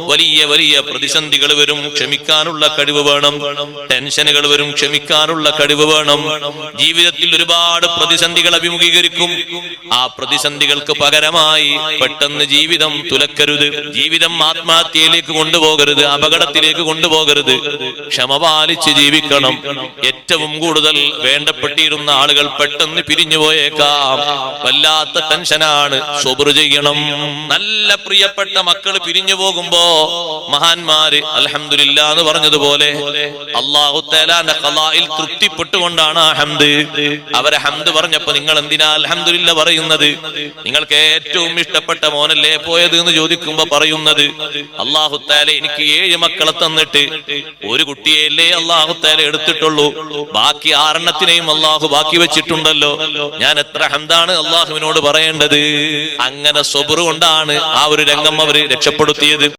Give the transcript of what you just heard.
വലിയ വലിയ പ്രതിസന്ധികൾ വരും ക്ഷമിക്കാനുള്ള കഴിവ് വേണം. ടെൻഷനുകൾ വരും ക്ഷമിക്കാനുള്ള കഴിവ് വേണം. ജീവിതത്തിൽ ഒരുപാട് പ്രതിസന്ധികൾ അഭിമുഖീകരിക്കും. ആ പ്രതിസന്ധികൾക്ക് പകരമായി പെട്ടെന്ന് ജീവിതം തുലക്കരുത്. ജീവിതം ആത്മഹത്യയിലേക്ക് കൊണ്ടുപോകരുത് അപകടത്തിലേക്ക് കൊണ്ടുപോകരുത്. ക്ഷമ പാലിച്ച് ജീവിക്കണം. ഏറ്റവും കൂടുതൽ വേണ്ടപ്പെട്ടിരുന്ന ആളുകൾ പെട്ടെന്ന് പിരിഞ്ഞു പോയേക്കാം. വല്ലാത്ത ടെൻഷനാണ്. സ്വബർ ചെയ്യണം. നല്ല പ്രിയപ്പെട്ട മക്കൾ പിരിഞ്ഞു പോകുമ്പോ മഹാന്മാര് അലഹമില്ല എന്ന് പറഞ്ഞതുപോലെ അള്ളാഹു തേലാന്റെ കലായിൽ തൃപ്തിപ്പെട്ടുകൊണ്ടാണ് ഹംദ്. അവരെ ഹംദ് പറഞ്ഞപ്പോ നിങ്ങൾ എന്തിനാ അലഹമില്ല പറയുന്നത്? നിങ്ങൾക്ക് ഏറ്റവും ഇഷ്ടപ്പെട്ട മോനല്ലേ പോയത് എന്ന് ചോദിക്കുമ്പോ പറയുന്നത് അള്ളാഹു എനിക്ക് ഏഴ് മക്കളെ തന്നിട്ട് ഒരു കുട്ടിയെയല്ലേ അള്ളാഹു തേല എടുത്തിട്ടുള്ളൂ. ബാക്കി ആറെണ്ണത്തിനെയും അള്ളാഹു ബാക്കി വെച്ചിട്ടുണ്ടല്ലോ. ഞാൻ എത്ര ഹംദാണ് അള്ളാഹുവിനോട് പറയേണ്ടത്? അങ്ങനെ സ്വബുറുകൊണ്ടാണ് ആ ഒരു രംഗം അവർ രക്ഷപ്പെടുത്തിയത്.